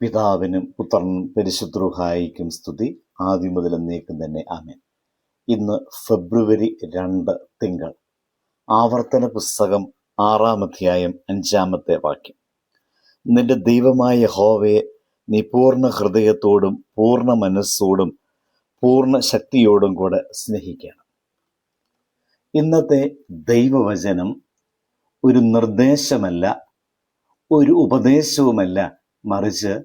പിതാവിനും പുത്രനും പരിശുദ്ധ്രുഹായിക്കും സ്തുതി. ആദ്യം മുതൽ എന്നേക്കും തന്നെ ആമേൻ. ഇന്ന് ഫെബ്രുവരി രണ്ട് തിങ്കൾ. ആവർത്തന പുസ്തകം ആറാം അധ്യായം അഞ്ചാമത്തെ വാക്യം. നിന്റെ ദൈവമായ ഹോവയെ നീ പൂർണ ഹൃദയത്തോടും പൂർണ മനസ്സോടും പൂർണ ശക്തിയോടും കൂടെ സ്നേഹിക്കണം. ഇന്നത്തെ ദൈവവചനം ഒരു നിർദ്ദേശമല്ല ഒരു ഉപദേശവുമല്ല മറിച്ച്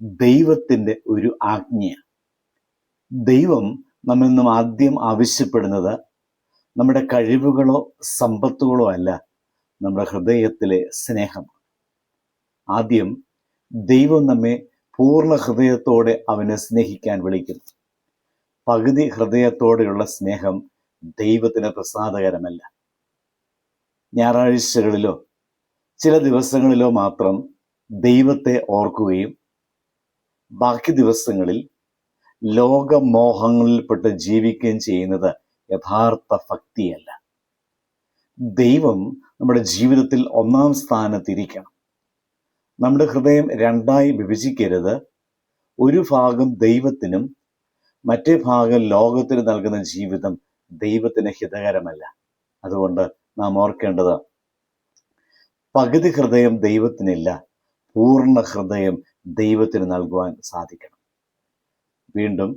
ദൈവത്തിന്റെ ഒരു ആജ്ഞയാണ്. ദൈവം നമ്മിൽ നിന്നും ആദ്യം ആവശ്യപ്പെടുന്നത് നമ്മുടെ കഴിവുകളോ സമ്പത്തുകളോ അല്ല നമ്മുടെ ഹൃദയത്തിലെ സ്നേഹം ആദ്യം ദൈവം നമ്മെ പൂർണ ഹൃദയത്തോടെ അവനെ സ്നേഹിക്കാൻ വിളിക്കുന്നു. പകുതി ഹൃദയത്തോടെയുള്ള സ്നേഹം ദൈവത്തിന് പ്രസാദകരമല്ല. ഞായറാഴ്ചകളിലോ ചില ദിവസങ്ങളിലോ മാത്രം ദൈവത്തെ ഓർക്കുകയും ബാക്കി ദിവസങ്ങളിൽ ലോകമോഹങ്ങളിൽപ്പെട്ട് ജീവിക്കുകയും ചെയ്യുന്നത് യഥാർത്ഥ ഭക്തിയല്ല. ദൈവം നമ്മുടെ ജീവിതത്തിൽ ഒന്നാം സ്ഥാനത്തിരിക്കണം. നമ്മുടെ ഹൃദയം രണ്ടായി വിഭജിക്കരുത്. ഒരു ഭാഗം ദൈവത്തിനും മറ്റേ ഭാഗം ലോകത്തിന് നൽകുന്ന ജീവിതം ദൈവത്തിന് ഹിതകരമല്ല. അതുകൊണ്ട് നാം ഓർക്കേണ്ടത് പകുതി ഹൃദയം ദൈവത്തിനില്ല. പൂർണ ഹൃദയം ദൈവത്തിന് നൽകുവാൻ സാധിക്കണം. വീണ്ടും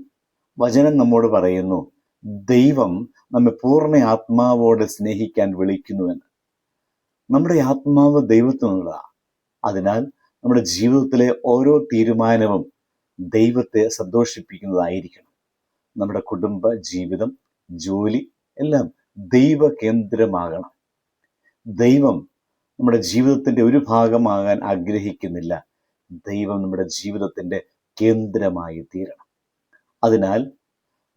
വചനം നമ്മോട് പറയുന്നു ദൈവം നമ്മെ പൂർണ ആത്മാവോടെ സ്നേഹിക്കാൻ വിളിക്കുന്നുവെന്ന് നമ്മുടെ ആത്മാവ് ദൈവത്തിനുള്ളതാണ് അതിനാൽ നമ്മുടെ ജീവിതത്തിലെ ഓരോ തീരുമാനവും ദൈവത്തെ സന്തോഷിപ്പിക്കുന്നതായിരിക്കണം. നമ്മുടെ കുടുംബ ജീവിതം ജോലി എല്ലാം ദൈവ കേന്ദ്രമാകണം ദൈവം നമ്മുടെ ജീവിതത്തിന്റെ ഒരു ഭാഗമാകാൻ ആഗ്രഹിക്കുന്നില്ല. ദൈവം നമ്മുടെ ജീവിതത്തിന്റെ കേന്ദ്രമായി തീരണം. അതിനാൽ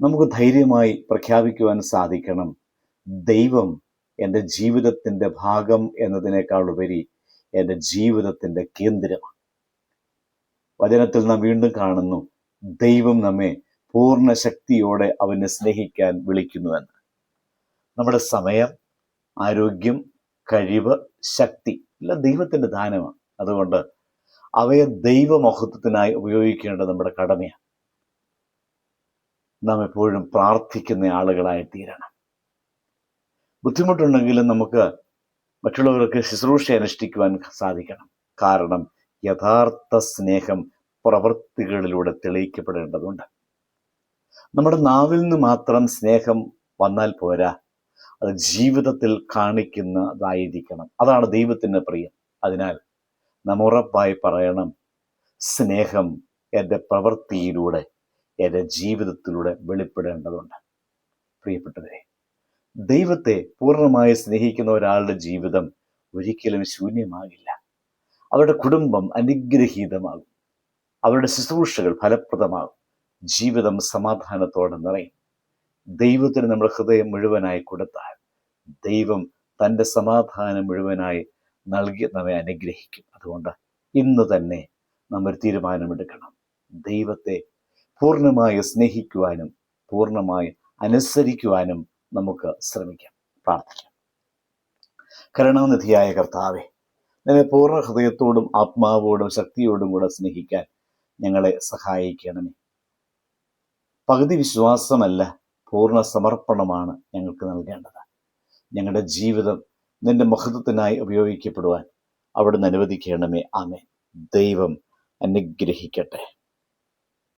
നമുക്ക് ധൈര്യമായി പ്രഖ്യാപിക്കുവാൻ സാധിക്കണം. ദൈവം എന്റെ ജീവിതത്തിന്റെ ഭാഗം എന്നതിനേക്കാൾ ഉപരി എന്റെ ജീവിതത്തിന്റെ കേന്ദ്രമാണ്. വചനത്തിൽ നാം വീണ്ടും കാണുന്നു ദൈവം നമ്മെ പൂർണ ശക്തിയോടെ അവനെ സ്നേഹിക്കാൻ വിളിക്കുന്നുവെന്ന്. നമ്മുടെ സമയം ആരോഗ്യം കഴിവ് ശക്തി എല്ലാം ദൈവത്തിന്റെ ദാനമാണ്. അതുകൊണ്ട് അവയെ ദൈവമഹത്വത്തിനായി ഉപയോഗിക്കേണ്ടത് നമ്മുടെ കടമയാണ്. നാം എപ്പോഴും പ്രാർത്ഥിക്കുന്ന ആളുകളായി തീരണം. ബുദ്ധിമുട്ടുണ്ടെങ്കിലും നമുക്ക് മറ്റുള്ളവർക്ക് ശുശ്രൂഷ അനുഷ്ഠിക്കുവാൻ സാധിക്കണം. കാരണം യഥാർത്ഥ സ്നേഹം പ്രവൃത്തികളിലൂടെ തെളിയിക്കപ്പെടേണ്ടതുണ്ട്. നമ്മുടെ നാവിൽ നിന്ന് മാത്രം സ്നേഹം വന്നാൽ പോരാ. അത് ജീവിതത്തിൽ കാണിക്കുന്നതായിരിക്കണം. അതാണ് ദൈവത്തിന് പ്രിയം. അതിനാൽ നാം ഉറപ്പായി പറയണം സ്നേഹം എന്റെ പ്രവൃത്തിയിലൂടെ എന്റെ ജീവിതത്തിലൂടെ വെളിപ്പെടേണ്ടതുണ്ട്. പ്രിയപ്പെട്ടവരെ ദൈവത്തെ പൂർണമായി സ്നേഹിക്കുന്ന ഒരാളുടെ ജീവിതം ഒരിക്കലും ശൂന്യമാകില്ല. അവരുടെ കുടുംബം അനുഗ്രഹീതമാകും. അവരുടെ ശുശ്രൂഷകൾ ഫലപ്രദമാകും. ജീവിതം സമാധാനത്തോടെ നിറയും. ദൈവത്തിന് നമ്മുടെ ഹൃദയം മുഴുവനായി കൊടുത്താൽ ദൈവം തന്റെ സമാധാനം മുഴുവനായി നൽകി നമ്മെ അനുഗ്രഹിക്കും. അതുകൊണ്ട് ഇന്ന് തന്നെ നമ്മൾ തീരുമാനമെടുക്കണം. ദൈവത്തെ പൂർണമായി സ്നേഹിക്കുവാനും പൂർണമായി അനുസരിക്കുവാനും നമുക്ക് ശ്രമിക്കാം. പ്രാർത്ഥിക്കാം. കരുണാനിധിയായ കർത്താവെ നിന്നെ പൂർണ ഹൃദയത്തോടും ആത്മാവോടും ശക്തിയോടും കൂടെ സ്നേഹിക്കാൻ ഞങ്ങളെ സഹായിക്കണമേ. പകുതി വിശ്വാസമല്ല പൂർണ സമർപ്പണമാണ് ഞങ്ങൾക്ക് നൽകേണ്ടത്. ഞങ്ങളുടെ ജീവിതം നിന്റെ മഹത്വത്തിനായി ഉപയോഗിക്കപ്പെടുവാൻ അവിടുന്ന് അനുവദിക്കണമേ. ആമേ ദൈവം അനുഗ്രഹിക്കട്ടെ.